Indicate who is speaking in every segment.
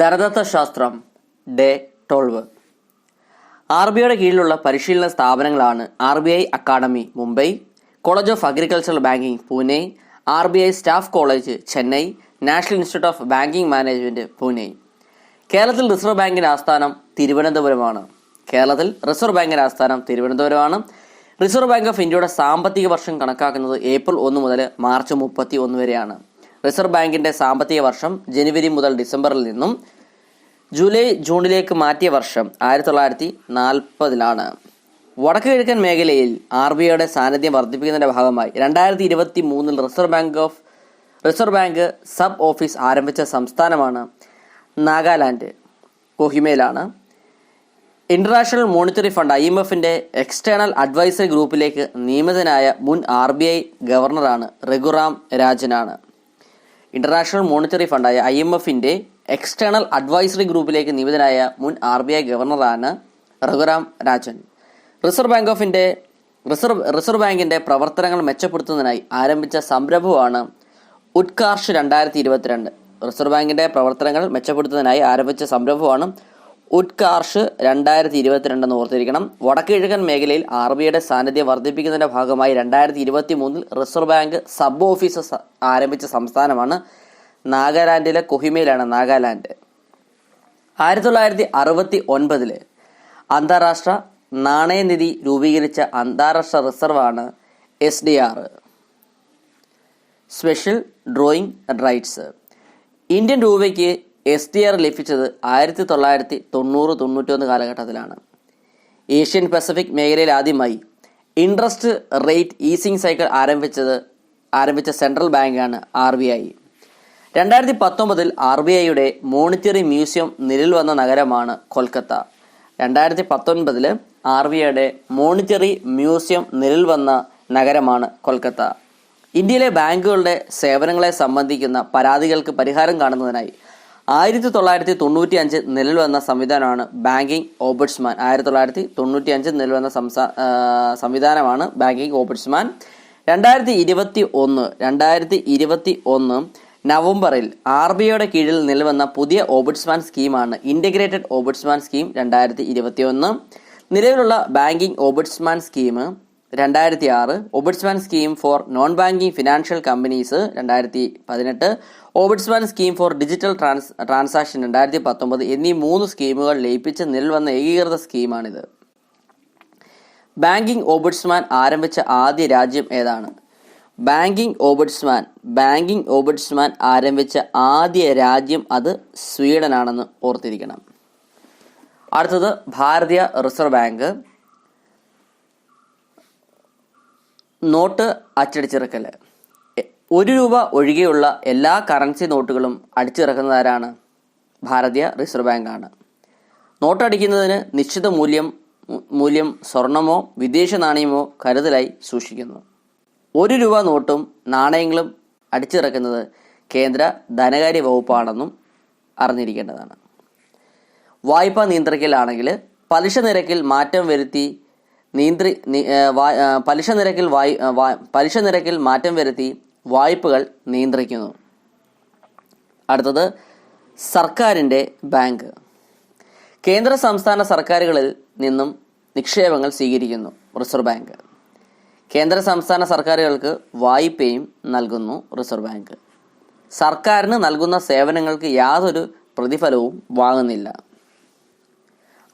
Speaker 1: ധനതത്വശാസ്ത്രം day twelve. R B ഐയുടെ കീഴിലുള്ള പരിശീലന സ്ഥാപനങ്ങളാണ് R B I academy Mumbai college of agricultural banking Pune R B I staff college Chennai national institute of banking management Pune. കേരളത്തിൽ reserve ബാങ്കിന്റെ ആസ്ഥാനം തിരുവനന്തപുരമാണ്. കേരളത്തിൽ reserve ബാങ്കിന്റെ ആസ്ഥാനം തിരുവനന്തപുരമാണ്. റിസർവ് ബാങ്ക് ഓഫ് ഇന്ത്യയുടെ സാമ്പത്തിക വർഷം കണക്കാക്കുന്നത് ഏപ്രിൽ ഒന്ന് മുതൽ മാർച്ച് മുപ്പത്തി ഒന്ന് വരെയാണ്. റിസർവ് ബാങ്കിന്റെ സാമ്പത്തിക വർഷം ജനുവരി മുതൽ ഡിസംബറിൽ നിന്നും ജൂലൈ ജൂണിലേക്ക് മാറ്റിയ വർഷം ആയിരത്തി തൊള്ളായിരത്തി നാൽപ്പതിലാണ് വടക്ക് കിഴക്കൻ മേഖലയിൽ ആർ ബി ഐയുടെ സാന്നിധ്യം വർദ്ധിപ്പിക്കുന്നതിന്റെ ഭാഗമായി രണ്ടായിരത്തി ഇരുപത്തി മൂന്നിൽ reserve bank of reserve bank sub office ആരംഭിച്ച സംസ്ഥാനമാണ് Nagaland. കൊഹിമയിലാണ്. International monetary fund I M എഫിന്റെ എക്സ്റ്റേണൽ അഡ്വൈസറി ഗ്രൂപ്പിലേക്ക് നിയമിതനായ മുൻ ആർ ബി ഐ ഗവർണറാണ് രഘുറാം രാജനാണ്. ഇന്റർനാഷണൽ മോണിറ്ററി ഫണ്ടായ ഐ എം എഫിന്റെ എക്സ്റ്റേണൽ അഡ്വൈസറി ഗ്രൂപ്പിലേക്ക് നിയമിതനായ മുൻ R B I ഗവർണറാണ് Raghuram Rajan. Reserve bank of India reserve reserve ബാങ്കിന്റെ പ്രവർത്തനങ്ങൾ മെച്ചപ്പെടുത്തുന്നതിനായി ആരംഭിച്ച സംരംഭമാണ് ഉത്കാർഷ് രണ്ടായിരത്തി ഇരുപത്തിരണ്ട്. റിസർവ് ബാങ്കിന്റെ പ്രവർത്തനങ്ങൾ മെച്ചപ്പെടുത്തുന്നതിനായി ആരംഭിച്ച സംരംഭമാണ് ഉത്കാർഷ് രണ്ടായിരത്തി ഇരുപത്തിരണ്ട് എന്ന് ഓർത്തിരിക്കണം. വടക്ക് കിഴക്കൻ മേഖലയിൽ ആർ ബി ഐയുടെ സാന്നിധ്യം വർദ്ധിപ്പിക്കുന്നതിന്റെ ഭാഗമായി രണ്ടായിരത്തി ഇരുപത്തി മൂന്നിൽ റിസർവ് ബാങ്ക് സബ് ഓഫീസ് ആരംഭിച്ച സംസ്ഥാനമാണ് നാഗാലാൻഡിലെ കൊഹിമയിലാണ് നാഗാലാൻഡ്. ആയിരത്തി തൊള്ളായിരത്തി അറുപത്തി ഒൻപതിൽ അന്താരാഷ്ട്ര നാണയനിധി രൂപീകരിച്ച അന്താരാഷ്ട്ര റിസർവാണ് S D R. Special drawing rights. Indian രൂപയ്ക്ക് എസ് ഡി ആർ ലഭിച്ചത് ആയിരത്തി തൊള്ളായിരത്തി തൊണ്ണൂറ് തൊണ്ണൂറ്റൊന്ന് കാലഘട്ടത്തിലാണ്. ഏഷ്യൻ പസഫിക് മേഖലയിൽ ആദ്യമായി ഇൻട്രസ്റ്റ് റേറ്റ് ഈസിംഗ് സൈക്കിൾ ആരംഭിച്ചത് ആരംഭിച്ച സെൻട്രൽ ബാങ്കാണ് ആർ ബി ഐ. രണ്ടായിരത്തി പത്തൊമ്പതിൽ ആർ ബി ഐയുടെ മോണിറ്ററി മ്യൂസിയം നിലവിൽ വന്ന നഗരമാണ് കൊൽക്കത്ത. രണ്ടായിരത്തി പത്തൊൻപതിൽ ആർ ബി ഐയുടെ മോണിറ്ററി മ്യൂസിയം നിലവിൽ വന്ന നഗരമാണ് കൊൽക്കത്ത. ഇന്ത്യയിലെ ബാങ്കുകളുടെ സേവനങ്ങളെ സംബന്ധിക്കുന്ന പരാതികൾക്ക് പരിഹാരം കാണുന്നതിനായി ആയിരത്തി തൊള്ളായിരത്തി തൊണ്ണൂറ്റി അഞ്ച് നിലവിൽ വന്ന സംവിധാനമാണ് ബാങ്കിങ് ഓബഡ്സ്മാൻ. ആയിരത്തി തൊള്ളായിരത്തി തൊണ്ണൂറ്റി അഞ്ച് നിലവിൽ വന്ന സംസ്ഥാ സംവിധാനമാണ് ബാങ്കിങ് ഓബഡ്സ്മാൻ. രണ്ടായിരത്തി ഇരുപത്തി ഒന്ന് രണ്ടായിരത്തി ഇരുപത്തി ഒന്ന് നവംബറിൽ ആർ ബി ഐയുടെ കീഴിൽ നിലവന്ന പുതിയ ഓബഡ്സ്മാൻ സ്കീമാണ് ഇന്റഗ്രേറ്റഡ് ഓബഡ്സ്മാൻ സ്കീം രണ്ടായിരത്തി ഇരുപത്തി ഒന്ന് നിലവിലുള്ള ബാങ്കിംഗ് ഓബഡ്സ്മാൻ സ്കീം രണ്ടായിരത്തി ആറ് ombudsman scheme for non banking financial companies രണ്ടായിരത്തി പതിനെട്ട് ombudsman scheme for digital trans transaction രണ്ടായിരത്തി പത്തൊമ്പത് എന്നീ മൂന്ന് സ്കീമുകൾ ലയിപ്പിച്ച് നിലവിൽ വന്ന ഏകീകൃത സ്കീമാണിത്. ബാങ്കിംഗ് ഓബിഡ്സ്മാൻ ആരംഭിച്ച ആദ്യ രാജ്യം ഏതാണ്? ബാങ്കിംഗ് ഓബിഡ്സ്മാൻ ബാങ്കിംഗ് ഓബിഡ്സ്മാൻ ആരംഭിച്ച ആദ്യ രാജ്യം അത് സ്വീഡനാണെന്ന് ഓർത്തിരിക്കണം. അടുത്തത് ഭാരതീയ റിസർവ് ബാങ്ക്. നോട്ട് അച്ചടിച്ചിറക്കൽ എ- ഒരു രൂപ ഒഴികെയുള്ള എല്ലാ കറൻസി നോട്ടുകളും അടിച്ചിറക്കുന്നതാരാണ്? ഭാരതീയ റിസർവ് ബാങ്കാണ് നോട്ടടിക്കുന്നതിന് നിശ്ചിത മൂല്യം മൂല്യം സ്വർണമോ വിദേശ നാണയമോ കരുതലായി സൂക്ഷിക്കുന്നു. ഒരു രൂപ നോട്ടും നാണയങ്ങളും അടിച്ചിറക്കുന്നത് കേന്ദ്ര ധനകാര്യ വകുപ്പാണെന്നും അറിഞ്ഞിരിക്കേണ്ടതാണ്. വായ്പ നിയന്ത്രിക്കലാണെങ്കിൽ പലിശ നിരക്കിൽ മാറ്റം വരുത്തി നിയന്ത്രി പലിശ നിരക്കിൽ വായ് പലിശ നിരക്കിൽ മാറ്റം വരുത്തി വായ്പകൾ നിയന്ത്രിക്കുന്നു. അടുത്തത് സർക്കാരിന്റെ ബാങ്ക്. കേന്ദ്ര സംസ്ഥാന സർക്കാരുകളിൽ നിന്നും നിക്ഷേപങ്ങൾ സ്വീകരിക്കുന്നു റിസർവ് ബാങ്ക്. കേന്ദ്ര സംസ്ഥാന സർക്കാരുകൾക്ക് വായ്പയും നൽകുന്നു റിസർവ് ബാങ്ക്. സർക്കാരിന് നൽകുന്ന സേവനങ്ങൾക്ക് യാതൊരു പ്രതിഫലവും വാങ്ങുന്നില്ല.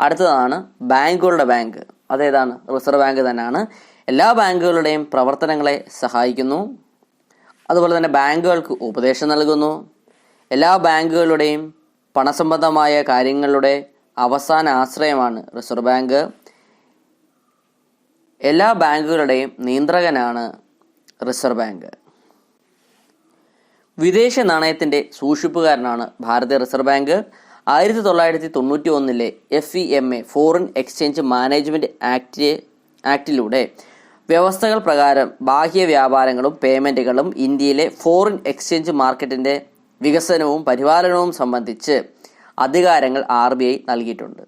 Speaker 1: അടുത്തതാണ് ബാങ്കുകളുടെ ബാങ്ക്. അതേതാണ് റിസർവ് ബാങ്ക് തന്നെയാണ്. എല്ലാ ബാങ്കുകളുടെയും പ്രവർത്തനങ്ങളെ സഹായിക്കുന്നു. അതുപോലെ തന്നെ ബാങ്കുകൾക്ക് ഉപദേശം നൽകുന്നു. എല്ലാ ബാങ്കുകളുടെയും പണസംബന്ധമായ കാര്യങ്ങളുടെ അവസാന ആശ്രയമാണ് റിസർവ് ബാങ്ക്. എല്ലാ ബാങ്കുകളുടെയും നിയന്ത്രകനാണ് റിസർവ് ബാങ്ക്. വിദേശ നാണയത്തിന്റെ സൂക്ഷിപ്പുകാരനാണ് ഭാരതീയ റിസർവ് ബാങ്ക്. ആയിരത്തി തൊള്ളായിരത്തി തൊണ്ണൂറ്റി ഒന്നിലെ F E M A foreign exchange management act ആക്ടിലൂടെ വ്യവസ്ഥകൾ പ്രകാരം ബാഹ്യ വ്യാപാരങ്ങളും പേയ്മെന്റുകളും ഇന്ത്യയിലെ ഫോറിൻ എക്സ്ചേഞ്ച് മാർക്കറ്റിന്റെ വികസനവും പരിപാലനവും സംബന്ധിച്ച് അധികാരങ്ങൾ ആർ ബി ഐ നൽകിയിട്ടുണ്ട്.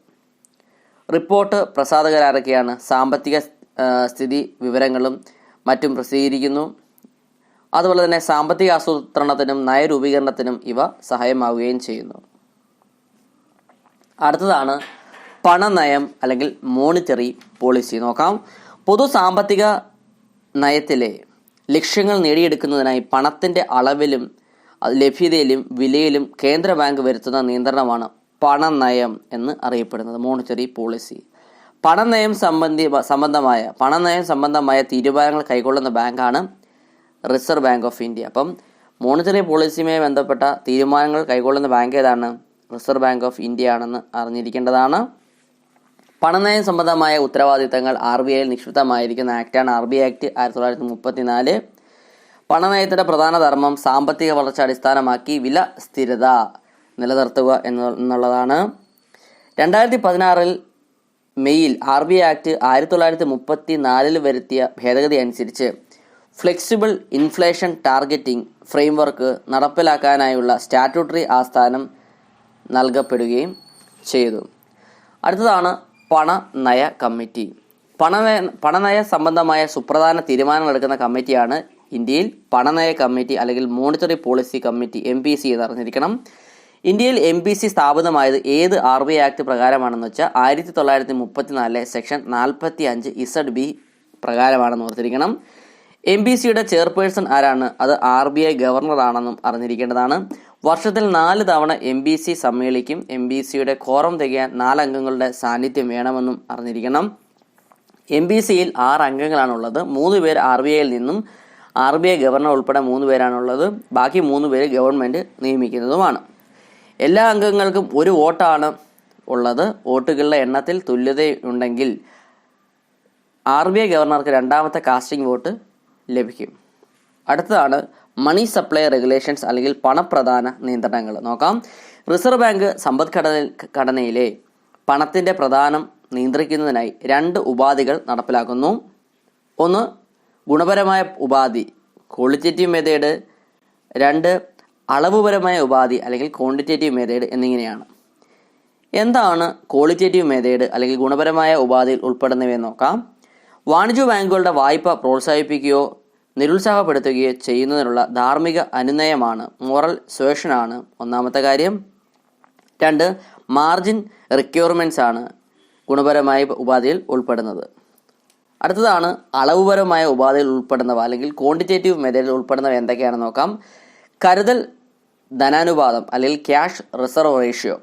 Speaker 1: റിപ്പോർട്ട് പ്രസാധകരാരൊക്കെയാണ്. സാമ്പത്തിക സ്ഥിതി വിവരങ്ങളും മറ്റും പ്രസിദ്ധീകരിക്കുന്നു. അതുപോലെ തന്നെ സാമ്പത്തിക ആസൂത്രണത്തിനും നയരൂപീകരണത്തിനും ഇവ സഹായമാവുകയും ചെയ്യുന്നു. അടുത്തതാണ് പണനയം അല്ലെങ്കിൽ മോണിറ്ററി പോളിസി നോക്കാം. പൊതു സാമ്പത്തിക നയത്തിലെ ലക്ഷ്യങ്ങൾ നേടിയെടുക്കുന്നതിനായി പണത്തിന്റെ അളവിലും ലഭ്യതയിലും വിലയിലും കേന്ദ്ര ബാങ്ക് വരുത്തുന്ന നിയന്ത്രണമാണ് പണനയം എന്ന് അറിയപ്പെടുന്നത് മോണിറ്ററി പോളിസി പണനയം സംബന്ധി സംബന്ധമായ പണനയം സംബന്ധമായ തീരുമാനങ്ങൾ കൈക്കൊള്ളുന്ന ബാങ്കാണ് റിസർവ് ബാങ്ക് ഓഫ് ഇന്ത്യ അപ്പം മോണിറ്ററി പോളിസിയുമായി ബന്ധപ്പെട്ട തീരുമാനങ്ങൾ കൈക്കൊള്ളുന്ന ബാങ്ക് ഏതാണ്? റിസർവ് ബാങ്ക് ഓഫ് ഇന്ത്യ ആണെന്ന് അറിഞ്ഞിരിക്കേണ്ടതാണ്. പണനയം സംബന്ധമായ ഉത്തരവാദിത്തങ്ങൾ ആർ ബി ഐയിൽ നിക്ഷിപ്തമായിരിക്കുന്ന ആക്ടാണ് ആർ ബി ആക്ട് ആയിരത്തി തൊള്ളായിരത്തി മുപ്പത്തിനാല് പണനയത്തിന്റെ പ്രധാന ധർമ്മം സാമ്പത്തിക വളർച്ച അടിസ്ഥാനമാക്കി വില സ്ഥിരത നിലനിർത്തുക എന്നു- എന്നുള്ളതാണ്. രണ്ടായിരത്തി പതിനാറിൽ മെയ്യിൽ ആർ ബി ആക്ട് ആയിരത്തി തൊള്ളായിരത്തി മുപ്പത്തി നാലിൽ വരുത്തിയ ഭേദഗതി അനുസരിച്ച് ഫ്ലെക്സിബിൾ ഇൻഫ്ലേഷൻ ടാർഗറ്റിംഗ് ഫ്രെയിംവർക്ക് നടപ്പിലാക്കാനായുള്ള സ്റ്റാറ്റ്യൂട്ടറി ആസ്ഥാനം നൽകപ്പെടുകയും ചെയ്തു. അടുത്തതാണ് പണനയ കമ്മിറ്റി. പണനയ പണനയ സംബന്ധമായ സുപ്രധാന തീരുമാനങ്ങൾ എടുക്കുന്ന കമ്മിറ്റിയാണ് ഇന്ത്യയിൽ പണനയ കമ്മിറ്റി അല്ലെങ്കിൽ monetary policy committee M P C എന്ന് അറിഞ്ഞിരിക്കണം ഇന്ത്യയിൽ എം പി സി സ്ഥാപിതമായത് ഏത് ആർ ബി ഐ ആക്ട് പ്രകാരമാണെന്ന് വെച്ചാൽ ആയിരത്തി തൊള്ളായിരത്തി മുപ്പത്തിനാലിലെ സെക്ഷൻ നാൽപ്പത്തി അഞ്ച് ഇസഡ് ബി പ്രകാരമാണെന്ന് ഓർത്തിരിക്കണം. എം ബി സിയുടെ ചെയർപേഴ്സൺ ആരാണ്? അത് ആർ ബി ഐ ഗവർണറാണെന്നും അറിഞ്ഞിരിക്കേണ്ടതാണ്. വർഷത്തിൽ നാല് തവണ എം ബി സി സമ്മേളിക്കും. എം ബി സിയുടെ കോറം തികയാൻ നാലംഗങ്ങളുടെ സാന്നിധ്യം വേണമെന്നും അറിഞ്ഞിരിക്കണം. എം ബി സിയിൽ ആറ് അംഗങ്ങളാണുള്ളത്. മൂന്ന് പേർ ആർ ബി ഐയിൽ നിന്നും ആർ ബി ഐ ഗവർണർ ഉൾപ്പെടെ മൂന്ന് പേരാണുള്ളത്. ബാക്കി മൂന്ന് പേര് ഗവൺമെന്റ് നിയമിക്കുന്നതുമാണ്. എല്ലാ അംഗങ്ങൾക്കും ഒരു വോട്ടാണ് ഉള്ളത്. വോട്ടുകളുടെ എണ്ണത്തിൽ തുല്യതയുണ്ടെങ്കിൽ ആർ ബി ഐ ഗവർണർക്ക് രണ്ടാമത്തെ കാസ്റ്റിംഗ് വോട്ട് ലഭിക്കും. അടുത്തതാണ് മണി സപ്ലൈ റെഗുലേഷൻസ് അല്ലെങ്കിൽ പണപ്രധാന നിയന്ത്രണങ്ങൾ. നോക്കാം. റിസർവ് ബാങ്ക് സമ്പദ്ഘടന ഘടനയിലെ പണത്തിന്റെ പ്രധാനം നിയന്ത്രിക്കുന്നതിനായി രണ്ട് ഉപാധികൾ നടപ്പിലാക്കുന്നു. ഒന്ന് ഗുണപരമായ ഉപാധി ക്വാളിറ്റേറ്റീവ് മെത്തേഡ് രണ്ട് അളവുപരമായ ഉപാധി അല്ലെങ്കിൽ ക്വാണ്ടിറ്റേറ്റീവ് മെത്തേഡ് എന്നിങ്ങനെയാണ്. എന്താണ് ക്വാളിറ്റേറ്റീവ് മെത്തേഡ് അല്ലെങ്കിൽ ഗുണപരമായ ഉപാധിയിൽ ഉൾപ്പെടുന്നവയെന്ന് നോക്കാം. വാണിജ്യ ബാങ്കുകളുടെ വായ്പ പ്രോത്സാഹിപ്പിക്കുകയോ നിരുത്സാഹപ്പെടുത്തുകയോ ചെയ്യുന്നതിനുള്ള ധാർമ്മിക അനുനയമാണ്. മോറൽ സുവേഷനാണ് ഒന്നാമത്തെ കാര്യം. രണ്ട് മാർജിൻ റിക്വയർമെന്റ്സ് ആണ് ഗുണപരമായ ഉപാധിയിൽ ഉൾപ്പെടുന്നത്. അടുത്തതാണ് അളവുപരമായ ഉപാധിയിൽ ഉൾപ്പെടുന്നവ അല്ലെങ്കിൽ ക്വാണ്ടിറ്റേറ്റീവ് മെത്തേഡിൽ ഉൾപ്പെടുന്നവ എന്തൊക്കെയാണെന്ന് നോക്കാം. കരുതൽ ധനാനുപാതം അല്ലെങ്കിൽ ക്യാഷ് റിസർവ് റേഷ്യോ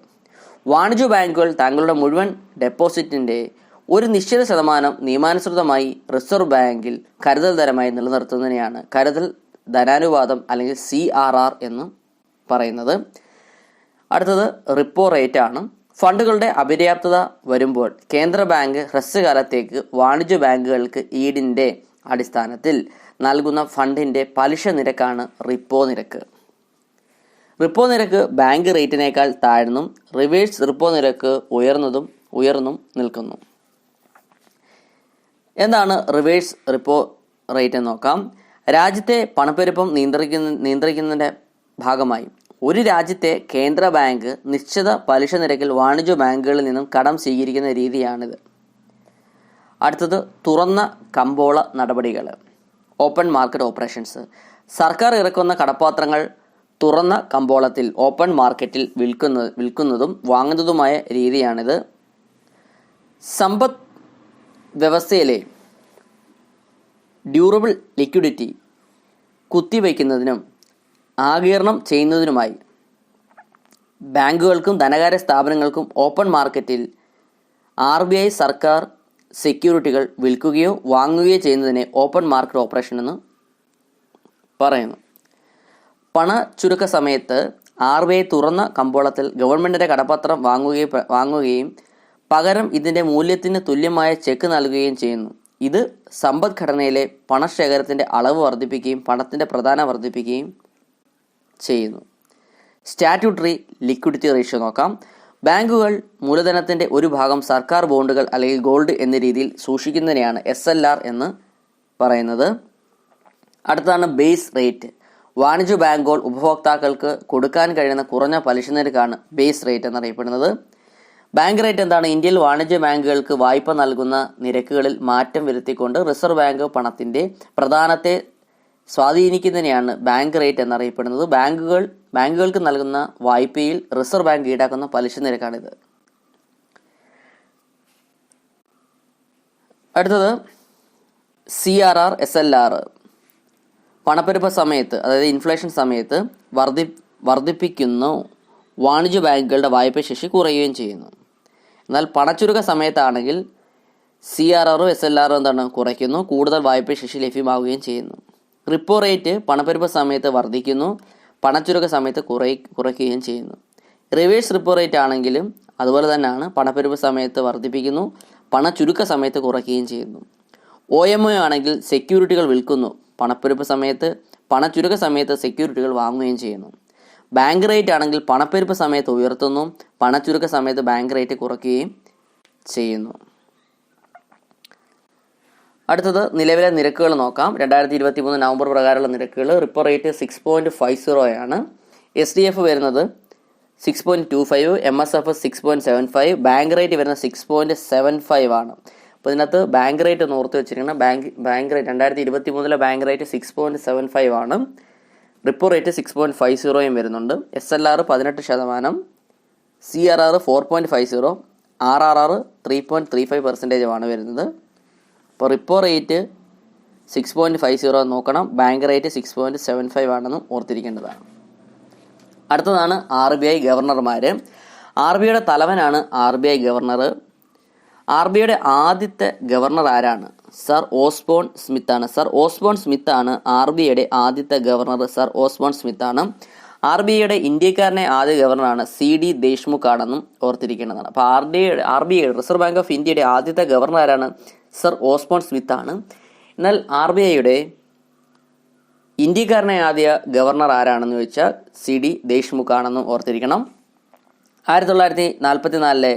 Speaker 1: വാണിജ്യ ബാങ്കുകൾ തങ്ങളുടെ മുഴുവൻ ഡെപ്പോസിറ്റിന്റെ ഒരു നിശ്ചിത ശതമാനം നിയമാനുസൃതമായി റിസർവ് ബാങ്കിൽ കരുതൽ ധനമായി നിലനിർത്തുന്നതിനെയാണ് കരുതൽ ധനാനുപാതം അല്ലെങ്കിൽ സി ആർ ആർ എന്ന് പറയുന്നത്. അടുത്തത് റിപ്പോ റേറ്റ് ആണ്. ഫണ്ടുകളുടെ അപര്യാപ്തത വരുമ്പോൾ കേന്ദ്ര ബാങ്ക് ഹ്രസ്വകാലത്തേക്ക് വാണിജ്യ ബാങ്കുകൾക്ക് ഈടിന്റെ അടിസ്ഥാനത്തിൽ നൽകുന്ന ഫണ്ടിന്റെ പലിശ നിരക്കാണ് റിപ്പോ നിരക്ക്. റിപ്പോ നിരക്ക് ബാങ്ക് റേറ്റിനേക്കാൾ താഴ്ന്നും റിവേഴ്സ് റിപ്പോ നിരക്ക് ഉയർന്നതും ഉയർന്നും നിൽക്കുന്നു. എന്താണ് റിവേഴ്സ് റിപ്പോ റേറ്റ് എന്ന് നോക്കാം. രാജ്യത്തെ പണപ്പെരുപ്പം നിയന്ത്രിക്കുന്ന നിയന്ത്രിക്കുന്നതിന്റെ ഭാഗമായി. ഒരു രാജ്യത്തെ കേന്ദ്ര ബാങ്ക് നിശ്ചിത പലിശ നിരക്കിൽ വാണിജ്യ ബാങ്കുകളിൽ നിന്നും കടം സ്വീകരിക്കുന്ന രീതിയാണിത്. അടുത്തത് തുറന്ന കമ്പോള നടപടികൾ. ഓപ്പൺ മാർക്കറ്റ് ഓപ്പറേഷൻസ് സർക്കാർ ഇറക്കുന്ന കടപ്പാത്രങ്ങൾ തുറന്ന കമ്പോളത്തിൽ ഓപ്പൺ മാർക്കറ്റിൽ വിൽക്കുന്ന വിൽക്കുന്നതും വാങ്ങുന്നതുമായ രീതിയാണിത്. സമ്പദ് വ്യവസ്ഥയിലെ ഡ്യൂറബിൾ ലിക്വിഡിറ്റി കുത്തിവയ്ക്കുന്നതിനും ആകീർണം ചെയ്യുന്നതിനുമായി ബാങ്കുകൾക്കും ധനകാര്യ സ്ഥാപനങ്ങൾക്കും ഓപ്പൺ മാർക്കറ്റിൽ ആർ ബി ഐ സർക്കാർ സെക്യൂരിറ്റികൾ വിൽക്കുകയോ വാങ്ങുകയോ ചെയ്യുന്നതിനെ ഓപ്പൺ മാർക്കറ്റ് ഓപ്പറേഷൻ എന്ന് പറയുന്നു. പണ ചുരുക്ക സമയത്ത് ആർ ബി ഐ തുറന്ന കമ്പോളത്തിൽ ഗവൺമെന്റിന്റെ കടപ്പത്രം വാങ്ങുകയും വാങ്ങുകയും പകരം ഇതിന്റെ മൂല്യത്തിന് തുല്യമായ ചെക്ക് നൽകുകയും ചെയ്യുന്നു. ഇത് സമ്പദ്ഘടനയിലെ പണശേഖരത്തിന്റെ അളവ് വർദ്ധിപ്പിക്കുകയും പണത്തിന്റെ പ്രധാന വർദ്ധിപ്പിക്കുകയും ചെയ്യുന്നു. സ്റ്റാറ്റ്യൂട്ടറി ലിക്വിഡിറ്റി റേഷ്യോ നോക്കാം. ബാങ്കുകൾ മൂലധനത്തിന്റെ ഒരു ഭാഗം സർക്കാർ ബോണ്ടുകൾ അല്ലെങ്കിൽ ഗോൾഡ് എന്ന രീതിയിൽ സൂക്ഷിക്കുന്നതിനെയാണ് എസ് എൽ ആർ എന്ന് പറയുന്നത്. അടുത്താണ് ബേസ് റേറ്റ്. വാണിജ്യ ബാങ്കുകൾ ഉപഭോക്താക്കൾക്ക് കൊടുക്കാൻ കഴിയുന്ന കുറഞ്ഞ പലിശ നിരക്കാണ് ബേസ് റേറ്റ് എന്നറിയപ്പെടുന്നത്. ബാങ്ക് റേറ്റ് എന്താണ് ഇന്ത്യയിൽ വാണിജ്യ ബാങ്കുകൾക്ക് വായ്പ നൽകുന്ന നിരക്കുകളിൽ മാറ്റം വരുത്തിക്കൊണ്ട് റിസർവ് ബാങ്ക് പണത്തിന്റെ പ്രധാനത്തെ സ്വാധീനിക്കുന്നതിനെയാണ് ബാങ്ക് റേറ്റ് എന്നറിയപ്പെടുന്നത്. ബാങ്കുകൾ ബാങ്കുകൾക്ക് നൽകുന്ന വായ്പയിൽ റിസർവ് ബാങ്ക് ഈടാക്കുന്ന പലിശ നിരക്കാണിത്. അടുത്തത് C R R S L R പണപ്പെരുപ്പ സമയത്ത് അതായത് ഇൻഫ്ലേഷൻ സമയത്ത് വർദ്ധി വർദ്ധിപ്പിക്കുന്നു. വാണിജ്യ ബാങ്കുകളുടെ വായ്പ ശേഷി കുറയുകയും ചെയ്യുന്നു. എന്നാൽ പണച്ചുരുക്ക സമയത്താണെങ്കിൽ സി ആർ ആറും എസ് എൽ ആറും എന്താണ് കുറയ്ക്കുന്നു. കൂടുതൽ വായ്പ ശേഷി ലഭ്യമാവുകയും ചെയ്യുന്നു. റിപ്പോ റേറ്റ് പണപ്പെരുപ്പ സമയത്ത് വർദ്ധിക്കുന്നു. പണച്ചുരുക്ക സമയത്ത് കുറയി കുറയ്ക്കുകയും ചെയ്യുന്നു. റിവേഴ്സ് റിപ്പോ റേറ്റ് ആണെങ്കിലും അതുപോലെ തന്നെയാണ് പണപ്പെരുപ്പ സമയത്ത് വർദ്ധിപ്പിക്കുന്നു. പണച്ചുരുക്ക സമയത്ത് കുറയ്ക്കുകയും ചെയ്യുന്നു. ഒ എം ഒ ആണെങ്കിൽ സെക്യൂരിറ്റികൾ വിൽക്കുന്നു. പണപ്പെരുപ്പ സമയത്ത് പണച്ചുരുക്ക സമയത്ത് സെക്യൂരിറ്റികൾ വാങ്ങുകയും ചെയ്യുന്നു. ബാങ്ക് റേറ്റ് ആണെങ്കിൽ പണപ്പെരുപ്പ് സമയത്ത് ഉയർത്തുന്നു. പണച്ചുരുക്ക സമയത്ത് ബാങ്ക് റേറ്റ് കുറയ്ക്കുകയും ചെയ്യുന്നു. അടുത്തത് നിലവിലെ നിരക്കുകൾ നോക്കാം. രണ്ടായിരത്തി ഇരുപത്തി മൂന്ന് നവംബർ പ്രകാരമുള്ള നിരക്കുകൾ. Repo rate six point five zero ആണ്. എസ് ഡി എഫ് വരുന്നത് six point two five M S F six point seven five bank rate വരുന്നത് സിക്സ് പോയിന്റ് സെവൻ ഫൈവ് ആണ്. അപ്പോൾ ഇതിനകത്ത് ബാങ്ക് റേറ്റ് ഓർത്ത് വെച്ചിരിക്കണം. ബാങ്ക് ബാങ്ക് റേറ്റ് രണ്ടായിരത്തി ഇരുപത്തി മൂന്നിലെ bank rate six point seven five ആണ്. Repo rate six point five സീറോയും വരുന്നുണ്ട്. എസ് എൽ ആർ പതിനെട്ട് ശതമാനം C R R four point five zero R R R three point three five പെർസെന്റേജുമാണ് വരുന്നത്. അപ്പോൾ repo rate six point five zero നോക്കണം. Bank rate six point seven five ആണെന്നും ഓർത്തിരിക്കേണ്ടതാണ്. അടുത്തതാണ് R B I ഗവർണർമാർ R B ഐയുടെ തലവനാണ് R B I governor. R B ഐയുടെ ആദ്യത്തെ ഗവർണർ ആരാണ്? സർ ഓസ്ബോൺ സ്മിത്ത് ആണ് സർ ഓസ്ബോൺ സ്മിത്ത് ആണ് ആർ ബി ഐയുടെ ആദ്യത്തെ ഗവർണർ. സർ ഓസ്ബോൺ സ്മിത്ത് ആണ് ആർ ബി ഐയുടെ ഇന്ത്യക്കാരനെ ആദ്യ ഗവർണറാണ് സി ഡി ദേശ്മുഖ് ആണെന്നും ഓർത്തിരിക്കേണ്ടതാണ്. അപ്പോൾ R D R B I reserve bank of ഇന്ത്യയുടെ ആദ്യത്തെ ഗവർണർ ആരാണ് സർ ഓസ്ബോൺ സ്മിത്ത് ആണ് എന്നാൽ ആർ ബി ഐയുടെ ഇന്ത്യക്കാരനെ ആദ്യ ഗവർണർ ആരാണെന്ന് ചോദിച്ചാൽ സി ഡി ദേശ്മുഖ് ആണെന്നും ഓർത്തിരിക്കണം. ആയിരത്തി തൊള്ളായിരത്തി നാൽപ്പത്തി നാലിലെ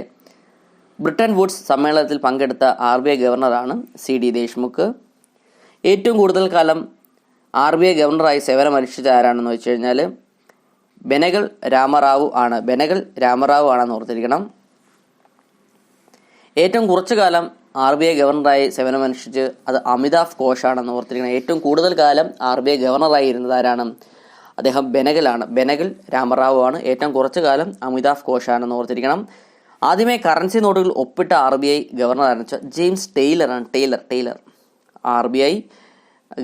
Speaker 1: ബ്രിട്ടൻ വുഡ്സ് സമ്മേളനത്തിൽ പങ്കെടുത്ത ആർ ബി ഐ ഗവർണറാണ് സി ഡി ദേശ്മുഖ്. ഏറ്റവും കൂടുതൽ കാലം ആർ ബി ഐ ഗവർണറായി സേവനമനുഷ്ഠിച്ച ആരാണെന്ന് വെച്ച് കഴിഞ്ഞാൽ ബെനഗൽ രാമറാവു ആണ്. ബെനഗൽ രാമറാവു ആണെന്ന് ഓർത്തിരിക്കണം. ഏറ്റവും കുറച്ചു കാലം ആർ ബി ഐ ഗവർണറായി സേവനമനുഷ്ഠിച്ച് അത് അമിതാഭ് ഘോഷാണെന്ന് ഓർത്തിരിക്കണം. ഏറ്റവും കൂടുതൽ കാലം ആർ ബി ഐ ഗവർണറായി ഇരുന്നത് ആരാണ്? അദ്ദേഹം ബെനഗലാണ്. ബെനഗൽ രാമറാവു ആണ്. ഏറ്റവും കുറച്ചു കാലം അമിതാഭ് ഘോഷാണെന്ന് ഓർത്തിരിക്കണം. ആദ്യമേ കറൻസി നോട്ടുകൾ ഒപ്പിട്ട ആർ ബി ഐ ഗവർണർ ആരംഭിച്ച James ടെയ്ലറാണ് Taylor Taylor R B I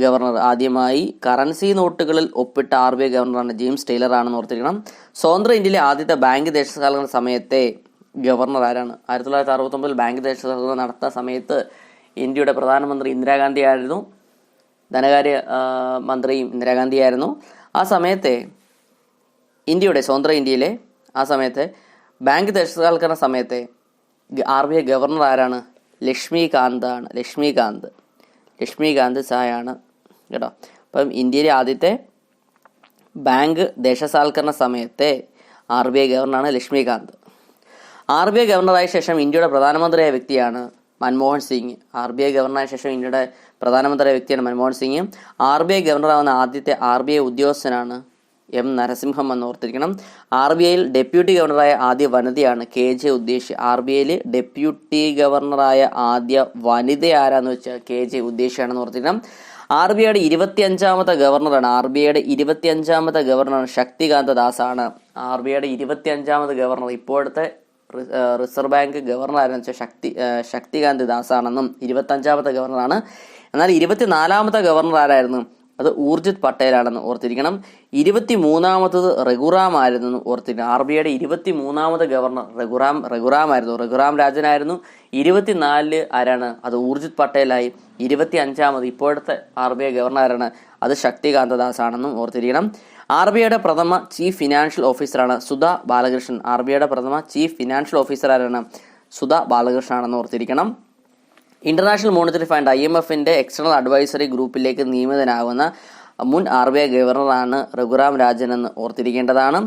Speaker 1: governor ആദ്യമായി കറൻസി നോട്ടുകളിൽ ഒപ്പിട്ട ആർ ബി ഐ ഗവർണറാണ് ജെയിംസ് ടെയ്ലർ ആണെന്ന് ഓർത്തിരിക്കണം. സ്വതന്ത്ര ഇന്ത്യയിലെ ആദ്യത്തെ ബാങ്ക് ദേശകാല സമയത്തെ ഗവർണർ ആരാണ്? ആയിരത്തി തൊള്ളായിരത്തി അറുപത്തൊമ്പതിൽ ബാങ്ക് ദേശകാല നടത്ത സമയത്ത് ഇന്ത്യയുടെ പ്രധാനമന്ത്രി ഇന്ദിരാഗാന്ധി ആയിരുന്നു. ധനകാര്യ മന്ത്രിയും ഇന്ദിരാഗാന്ധി ആയിരുന്നു. ആ സമയത്തെ ഇന്ത്യയുടെ സ്വതന്ത്ര ഇന്ത്യയിലെ ആ സമയത്തെ ബാങ്ക് ദേശസാൽക്കരണ സമയത്തെ ആർ ബി ഐ ഗവർണർ ആരാണ്? ലക്ഷ്മികാന്ത് ആണ്. ലക്ഷ്മികാന്ത്. ലക്ഷ്മികാന്ത് സായാണ് കേട്ടോ. അപ്പം ഇന്ത്യയിലെ ആദ്യത്തെ ബാങ്ക് ദേശസാൽക്കരണ സമയത്തെ ആർ ബി ഐ ഗവർണറാണ് ലക്ഷ്മികാന്ത്. ആർ ബി ഐ ഗവർണറായ ശേഷം ഇന്ത്യയുടെ പ്രധാനമന്ത്രിയായ വ്യക്തിയാണ് Manmohan Singh. R B I ഗവർണറായ ശേഷം ഇന്ത്യയുടെ പ്രധാനമന്ത്രിയായ വ്യക്തിയാണ് Manmohan Singh. R B I ഗവർണറാവുന്ന ആദ്യത്തെ ആർ ബി ഐ ഉദ്യോഗസ്ഥനാണ് എം നരസിംഹം എന്ന് ഓർത്തിരിക്കണം. ആർ ബി ഐയിൽ ഡെപ്യൂട്ടി ഗവർണറായ ആദ്യ വനിതയാണ് K J Udeshi. R B ഐയിൽ ഡെപ്യൂട്ടി ഗവർണറായ ആദ്യ വനിത ആരാന്ന് വെച്ചാൽ കെ ജെ ഉദ്ദേശിയാണെന്ന് ഓർത്തിരിക്കണം. ആർ ബി ഐയുടെ ഇരുപത്തി അഞ്ചാമത്തെ ഗവർണറാണ്. ആർ ബി ഐയുടെ ഇരുപത്തി അഞ്ചാമത്തെ ഗവർണറാണ് ശക്തികാന്ത ദാസ് ആണ് ആർ ബി ഐയുടെ ഇരുപത്തി അഞ്ചാമത് ഗവർണർ ഇപ്പോഴത്തെ റിസർവ് ബാങ്ക് ഗവർണർ ആരെന്ന് വെച്ചാൽ ശക്തി ശക്തികാന്ത് ദാസ് ആണെന്നും ഇരുപത്തഞ്ചാമത്തെ ഗവർണറാണ്. എന്നാൽ ഇരുപത്തിനാലാമത്തെ ഗവർണർ ആരായിരുന്നു? അത് ഊർജിത് പട്ടേലാണെന്ന് ഓർത്തിരിക്കണം. ഇരുപത്തി മൂന്നാമത്തത് റഘുറാം ആയിരുന്നു ഓർത്തിരിക്കണം. ആർ ബി ഐയുടെ ഇരുപത്തി മൂന്നാമത് ഗവർണർ റഘുറാം റഘുറാം ആയിരുന്നു. റഘുറാം രാജനായിരുന്നു. ഇരുപത്തിനാലിൽ ആരാണ്? അത് ഊർജിത് പട്ടേലായി. ഇരുപത്തി അഞ്ചാമത് ഇപ്പോഴത്തെ ആർ ബി ഐ ഗവർണർ ആരാണ്? അത് ശക്തികാന്ത ദാസ് ആണെന്നും ഓർത്തിരിക്കണം. ആർ ബി ഐയുടെ പ്രഥമ ചീഫ് ഫിനാൻഷ്യൽ ഓഫീസറാണ് സുധ ബാലകൃഷ്ണൻ. ആർ ബി ഐയുടെ പ്രഥമ ചീഫ് ഫിനാൻഷ്യൽ ഓഫീസർ ആരാണ്? സുധ ബാലകൃഷ്ണൻ ആണെന്ന് ഓർത്തിരിക്കണം. International monetary fund I M എഫിന്റെ എക്സ്റ്റേണൽ അഡ്വൈസറി ഗ്രൂപ്പിലേക്ക് നിയമിതനാകുന്ന മുൻ ആർ ബി ഐ ഗവർണറാണ് രഘുറാം രാജൻ എന്ന് ഓർത്തിരിക്കേണ്ടതാണ്.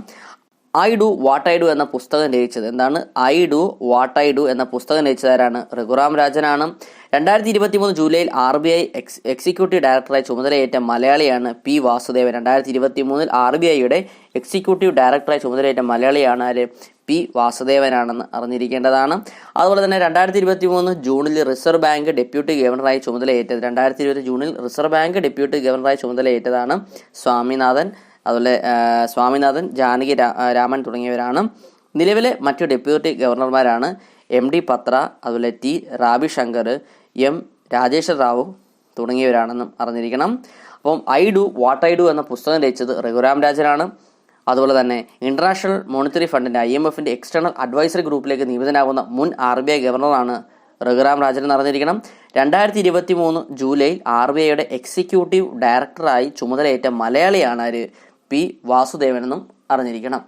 Speaker 1: I do what I do എന്ന പുസ്തകം രചിച്ചത്. എന്താണ്? I do what I do എന്ന പുസ്തകം രചിച്ചതാരാണ്? രഘുറാം രാജനാണ്. രണ്ടായിരത്തി ഇരുപത്തി മൂന്ന് ജൂലൈയിൽ R B I ex executive ഡയറക്ടറായി ചുമതലയേറ്റ മലയാളിയാണ് പി വാസുദേവൻ. രണ്ടായിരത്തി ഇരുപത്തി മൂന്നിൽ ആർ ബി ഐയുടെ എക്സിക്യൂട്ടീവ് ഡയറക്ടറായി ചുമതലയേറ്റ മലയാളിയാണ് ആര്? പി വാസുദേവനാണെന്ന് അറിഞ്ഞിരിക്കേണ്ടതാണ്. അതുപോലെ തന്നെ രണ്ടായിരത്തി ഇരുപത്തി മൂന്ന് ജൂണിൽ റിസർവ് ബാങ്ക് ഡെപ്യൂട്ടി ഗവർണറായി ചുമതലയേറ്റത്. രണ്ടായിരത്തി ഇരുപത്തി ജൂണിൽ റിസർവ് ബാങ്ക് ഡെപ്യൂട്ടി ഗവർണറായി ചുമതലയേറ്റതാണ് സ്വാമിനാഥൻ. അതുപോലെ സ്വാമിനാഥൻ ജാനകി രാമൻ തുടങ്ങിയവരാണ്. നിലവിലെ മറ്റു ഡെപ്യൂട്ടി ഗവർണർമാരാണ് എം ഡി പത്ര അതുപോലെ ടി റാബി ശങ്കർ എം രാജേഷ് റാവു തുടങ്ങിയവരാണെന്നും അറിഞ്ഞിരിക്കണം. അപ്പം I do what I do എന്ന പുസ്തകം രചിച്ചത് രഘുരാം രാജനാണ്. അതുപോലെ തന്നെ ഇന്റർനാഷണൽ മോണിറ്ററി ഫണ്ടിന്റെ ഐ എം എഫിന്റെ എക്സ്റ്റേണൽ അഡ്വൈസറി ഗ്രൂപ്പിലേക്ക് നിയമിതനാകുന്ന മുൻ ആർ ബി ഐ ഗവർണറാണ് രഘുറാം രാജൻ അറിഞ്ഞിരിക്കണം. രണ്ടായിരത്തി ഇരുപത്തി മൂന്ന് ജൂലൈയിൽ ആർ ബി ഐയുടെ എക്സിക്യൂട്ടീവ് ഡയറക്ടറായി ചുമതലയേറ്റ മലയാളിയാണ് ആര്? പി വാസുദേവനെന്നും അറിഞ്ഞിരിക്കണം